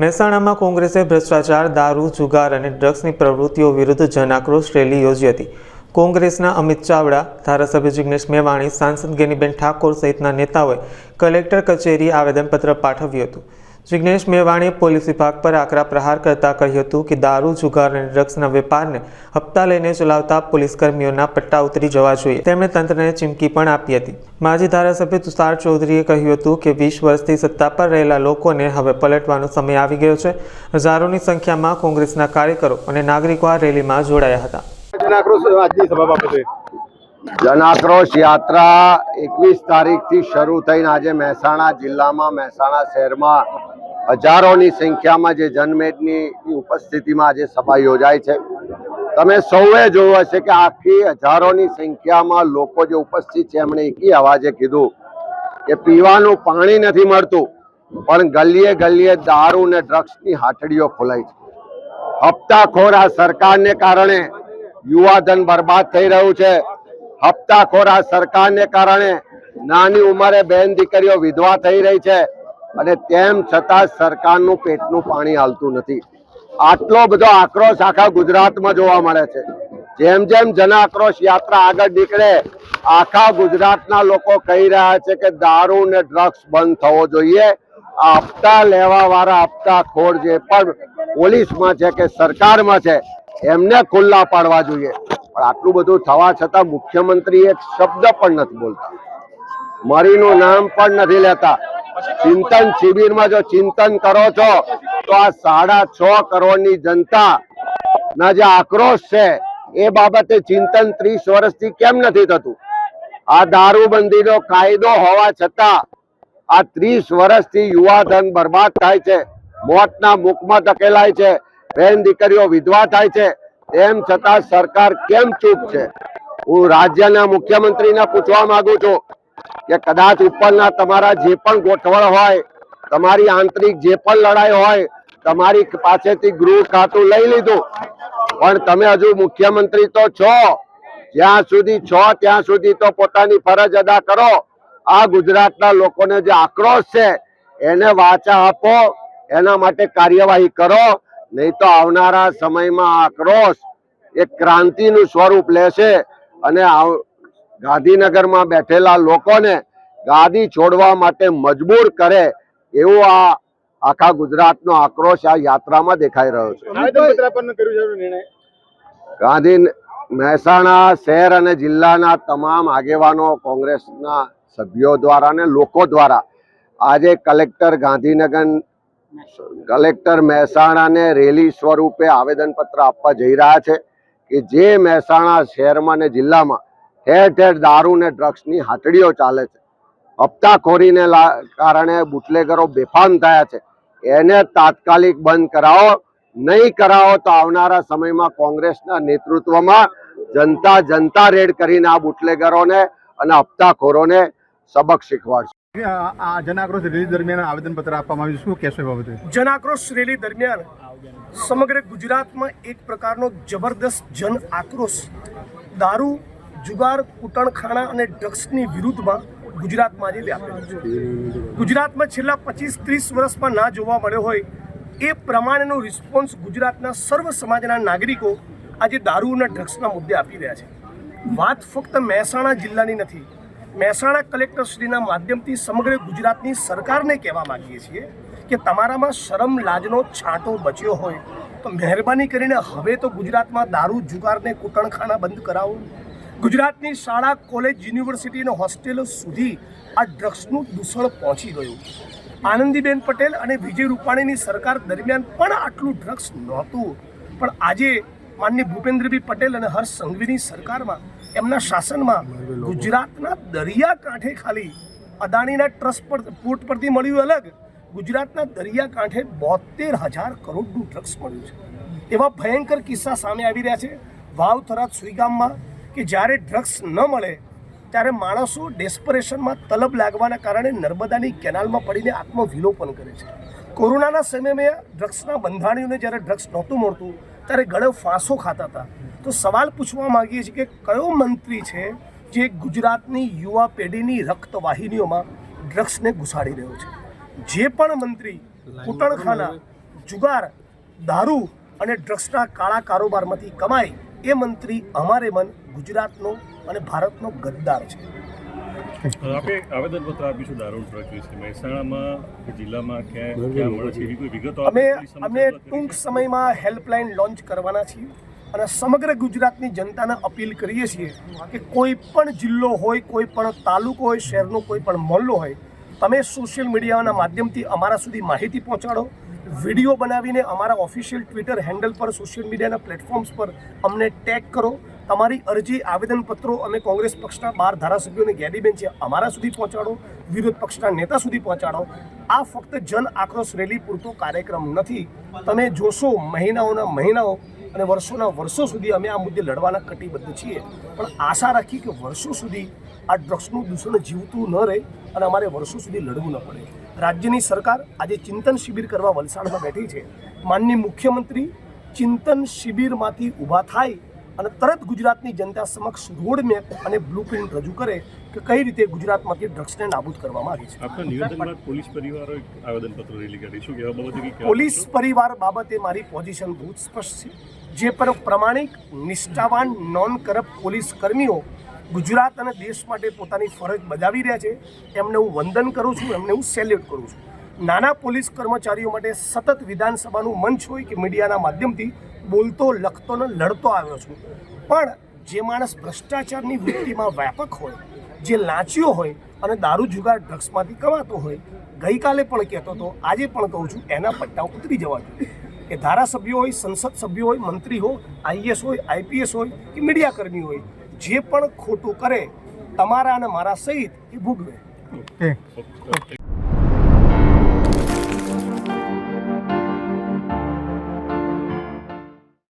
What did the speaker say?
મહેસાણામાં કોંગ્રેસે ભ્રષ્ટાચાર, દારૂ, જુગાર અને ડ્રગ્સની પ્રવૃત્તિઓ વિરુદ્ધ જનાક્રોશ રેલી યોજી હતી. કોંગ્રેસના અમિત ચાવડા, ધારાસભ્ય જિગ્નેશ મેવાણી, સાંસદ ગેનીબેન ઠાકોર સહિતના નેતાઓએ કલેક્ટર કચેરી આવેદનપત્ર પાઠવ્યું હતું. જિગ્નેશ મેવાણીએ પોલીસ વિભાગ પર આકરા પ્રહાર કરતા કહ્યું હતું કે દારૂ જુગાર અને ડ્રગ્સના વેપારને હપ્તા લઈને ચલાવતા પોલીસકર્મીઓના પટ્ટા ઉતરી જવા જોઈએ. તેમણે તંત્રને ચીમકી પણ આપી હતી. માજી ધારાસભ્ય તુષાર ચૌધરીએ કહ્યું હતું કે વીસ વર્ષથી સત્તા પર રહેલા લોકોને હવે પલટવાનો સમય આવી ગયો છે. હજારોની સંખ્યામાં કોંગ્રેસના કાર્યકરો અને નાગરિકો આ રેલીમાં જોડાયા હતા. જનાક્રોશ આજની સભા જનાક્રોશ યાત્રા એકવીસ તારીખથી શરૂ થઈને આજે મહેસાણા જિલ્લામાં મહેસાણા શહેરમાં હજારોની સંખ્યામાં જે જનમેદની ઉપસ્થિતિમાં આજે સભા યોજાય છે. તમે સૌએ જોયું હશે કે આખી હજારોની સંખ્યામાં લોકો જે ઉપસ્થિત છે, એમણે એકી અવાજે કીધું કે પીવાનું પાણી નથી મળતું, પણ ગલીએ ગલીએ દારૂ ને ડ્રગ્સની હાથડીઓ ખોલાઈ છે. હપ્તાખોર આ સરકારને કારણે યુવાધન બરબાદ થઈ રહ્યું છે. હપ્તાખોર આ સરકારને કારણે નાની ઉંમરે બેન દીકરીઓ વિધવા થઈ રહી છે. અને તેમ છતાં સરકારનું પેટનું પાણી હાલતું નથી. આટલો બધો આક્રોશ આખા ગુજરાતમાં જોવા મળે છે. જેમ જેમ જન આક્રોશ યાત્રા આગળ નીકળે, આખા ગુજરાતના લોકો કહી રહ્યા છે કે દારૂ ને ડ્રગ્સ બંધ થવો જોઈએ. આપતા લેવા વાળા હપ્તાખોર જે પણ પોલીસમાં છે કે સરકારમાં છે, એમને ખુલ્લા પાડવા જોઈએ. પણ આટલું બધું થવા છતાં મુખ્યમંત્રી એક શબ્દ પણ નથી બોલતા. મરીનું નામ પણ નથી લેતા. ચિંતન શિબિરમાં જો ચિંતન કરો છો, તો આ સાડા છ કરોડની જનતા ના જે આક્રોશ છે, એ બાબતે ચિંતન ત્રીસ વર્ષથી કેમ નથી થતું? આ દારૂબંધીનો કાયદો હોવા છતાં આ ત્રીસ વર્ષથી યુવાધન બરબાદ થાય છે, મોતના મુખમાં ધકેલાય છે બેન દીકરીઓ વિધવા થાય છે તેમ છતાં સરકાર કેમ ચૂપ છે? હું રાજ્યના મુખ્યમંત્રીને પૂછવા માંગુ છું કે કદાચ ઉપરના તમારા જે પણ ગોઠવણ હોય, તમારી આંતરિક જે પણ લડાઈ હોય, તમારી પાસેથી ગૃહ ખાતું લઈ લીધું. પણ તમે હજુ મુખ્યમંત્રી તો છો. જ્યાં સુધી છો, ત્યાં સુધી તો પોતાની ફરજ અદા કરો. આ ગુજરાતના લોકોને જે આક્રોશ છે, એને વાચા આપો, એના માટે કાર્યવાહી કરો. નહીં તો આવનારા સમયમાં આક્રોશ એક ક્રાંતિનું સ્વરૂપ લેશે અને ગાંધીનગરમાં બેઠેલા લોકોને ગાદી છોડવા માટે મજબૂર કરે એવું આ આખા ગુજરાતનો આક્રોશ આ યાત્રામાં દેખાઈ રહ્યો છે. ગાંધી મહેસાણા શહેર અને જિલ્લાના તમામ આગેવાનો કોંગ્રેસના સભ્યો દ્વારા અને લોકો દ્વારા આજે કલેક્ટર ગાંધીનગર કલેક્ટર મહેસાણાને રેલી સ્વરૂપે આવેદનપત્ર આપવા જઈ રહ્યા છે કે જે મહેસાણા શહેરમાં અને જિલ્લામાં ઠેર ઠેર દારૂ ને ડ્રગ્સની હાથડીઓ ચાલે છે. હપ્તાખોરીને લા- કારણે બુટલેગરો બેફામ થયા છે. એને તાત્કાલિક બંધ કરાવો નહીં કરાવો તો આવનારા સમયમાં કોંગ્રેસના નેતૃત્વમાં જનતા જનતા રેડ કરીને આ બુટલેગરોને અને હપ્તાખોરોને સબક શીખવાડશે. આ આ જનાક્રોશ રેલી દરમિયાન આવેદનપત્ર આપવામાં આવ્યું શું કહેશો બાબતે? જનાક્રોશ રેલી દરમિયાન સમગ્ર ગુજરાતમાં એક પ્રકારનો જબરદસ્ત જન આક્રોશ દારૂ જુગાર, કૂટણખાણા અને ડ્રગ્સની વિરુદ્ધમાં ગુજરાતમાં આજે વ્યાપેલો છે. ગુજરાતમાં છેલ્લા પચીસ, ત્રીસ વર્ષમાં ના જોવા મળ્યો હોય એ પ્રમાણેનો રિસ્પોન્સ ગુજરાતના સર્વ સમાજના નાગરિકો આજે દારૂ અને ડ્રગ્સના મુદ્દે આપી રહ્યા છે. વાત ફક્ત મહેસાણા જિલ્લાની નથી, મહેસાણા કલેક્ટરશ્રીના માધ્યમથી સમગ્ર ગુજરાતની સરકારને કહેવા માંગીએ છીએ કે તમારામાં શરમ, લાજનો છાંટો બચ્યો હોય તો મહેરબાની કરીને હવે તો ગુજરાતમાં દારૂ જુગારને કૂટણખાના બંધ કરાવો. ગુજરાતની શાળા, કોલેજ, યુનિવર્સિટી અને હોસ્ટેલો સુધી આ ડ્રગ્સનું દૂષણ પહોંચી ગયું. આનંદીબેન પટેલ અને વિજય રૂપાણીની સરકાર દરમિયાન પણ આટલું ડ્રગ્સ નહોતું. પણ આજે માનની ભૂપેન્દ્રભાઈ પટેલ અને હર્ષ સંઘવીની સરકારમાં, એમના શાસનમાં ગુજરાતના દરિયા કાંઠે ખાલી અદાણીના ટ્રસ્ટ પર, પોર્ટ પરથી મળ્યું અલગ, ગુજરાતના દરિયા કાંઠે બોતેર હજાર કરોડનું ડ્રગ્સ મળ્યું છે. એવા ભયંકર કિસ્સા સામે આવી રહ્યા છે. વાવ થરાદ સુઈગામમાં કે જ્યારે ડ્રગ્સ ન મળે ત્યારે માણસો ડેસ્પરેશનમાં તલબ લાગવાના કારણે નર્મદાની કેનાલમાં પડીને આત્મવિલોપન કરે છે. કોરોનાના સમયમાં ડ્રગ્સના બંધાણીઓને જ્યારે ડ્રગ્સ નહોતું મળતું ત્યારે ગળે ફાંસો ખાતા હતા. તો સવાલ પૂછવા માંગીએ છીએ કે કયો મંત્રી છે જે ગુજરાતની યુવા પેઢીની રક્તવાહિનીઓમાં ડ્રગ્સને ઘુસાડી રહ્યો છે? જે પણ મંત્રી કુટણખાના જુગાર દારૂ અને ડ્રગ્સના કાળા કારોબારમાંથી કમાય એ મંત્રી અમારે મન ગુજરાતનો અને ભારતનો ગદ્દાર છે. આપે આવેદનપત્ર આપ્યું છે દારૂ ટ્રક વિશે મહેસાણામાં જિલ્લામાં ક્યાં ક્યાં મળે છે? એવી કોઈ વિગતો અમે અમે ટૂંક સમયમાં હેલ્પલાઇન લોન્ચ કરવાના છીએ અને સમગ્ર ગુજરાતની જનતાને અપીલ કરીએ છીએ કે કોઈ પણ જિલ્લો હોય કોઈ પણ તાલુકો હોય શહેરનો કોઈ પણ મહોલ્લો હોય તમે સોશિયલ મીડિયાના માધ્યમથી અમારા સુધી માહિતી પહોંચાડો. વીડિયો બનાવીને અમારા ઓફિશિયલ ટ્વિટર હેન્ડલ પર સોશિયલ મીડિયાના પ્લેટફોર્મ્સ પર અમને ટેગ કરો. તમારી અરજી, આવેદનપત્રો અમે કોંગ્રેસ પક્ષના બાર ધારાસભ્યોની યાદીબેન છે, અમારા સુધી પહોંચાડો. વિરોધ પક્ષના નેતા સુધી પહોંચાડો. આ ફક્ત જન આક્રોશ રેલી પૂરતો કાર્યક્રમ નથી. તમે જોશો મહિનાઓના મહિનાઓ અને વર્ષોના વર્ષો સુધી અમે આ મુદ્દે લડવાના કટિબદ્ધ છીએ. પણ આશા રાખી કે વર્ષો સુધી આ ડ્રગ્સનું દૂષણ જીવતું ન રહે અને અમારે વર્ષો સુધી લડવું ન પડે. રાજ્યની સરકાર આજે ચિંતન શિબિર કરવા વલસાડમાં બેઠી છે. માનનીય મુખ્યમંત્રી ચિંતન શિબિરમાંથી ઊભા થાય અને તરત ગુજરાતની જનતા સમક્ષ રોડ મેપ અને બ્લુપ્રિન્ટ રજૂ કરે કે કઈ રીતે ગુજરાતમાંથી ડ્રગ્સને નાબૂદ કરવામાં આવી છે. પોલીસ પરિવારો આવેદનપત્ર રેલી કાઢી. શું કહેવા બાબતે પોલીસ પરિવાર બાબતે મારી પોઝિશન બહુ સ્પષ્ટ છે. જે પર પ્રમાણિક નિષ્ઠાવાન નોન કરપ્ટ પોલીસ કર્મીઓ ગુજરાત અને દેશ માટે પોતાની ફરજ બજાવી રહ્યા છે. એમને હું વંદન કરું છું, એમને હું સેલ્યુટ કરું છું. નાના પોલીસ કર્મચારીઓ માટે સતત વિધાનસભાનું મંચ હોય કે મીડિયાના માધ્યમથી બોલતો, લખતો ને લડતો આવ્યો છું. પણ જે માણસ ભ્રષ્ટાચારની વૃત્તિમાં વ્યાપક હોય, જે લાંચીઓ હોય અને દારૂ જુગાર ડ્રગ્સમાંથી કમાતો હોય, ગઈકાલે પણ કહેતો હતો, આજે પણ કહું છું, એના પટ્ટા ઉતરી જવા જોઈએ કે ધારાસભ્યો હોય, સંસદ સભ્યો હોય, મંત્રી હોય, આઈએસ હોય, આઈપીએસ હોય કે મીડિયાકર્મી હોય, જે પણ ખોટું કરે, તમારા અને મારા સહિત એ ભોગવે એ.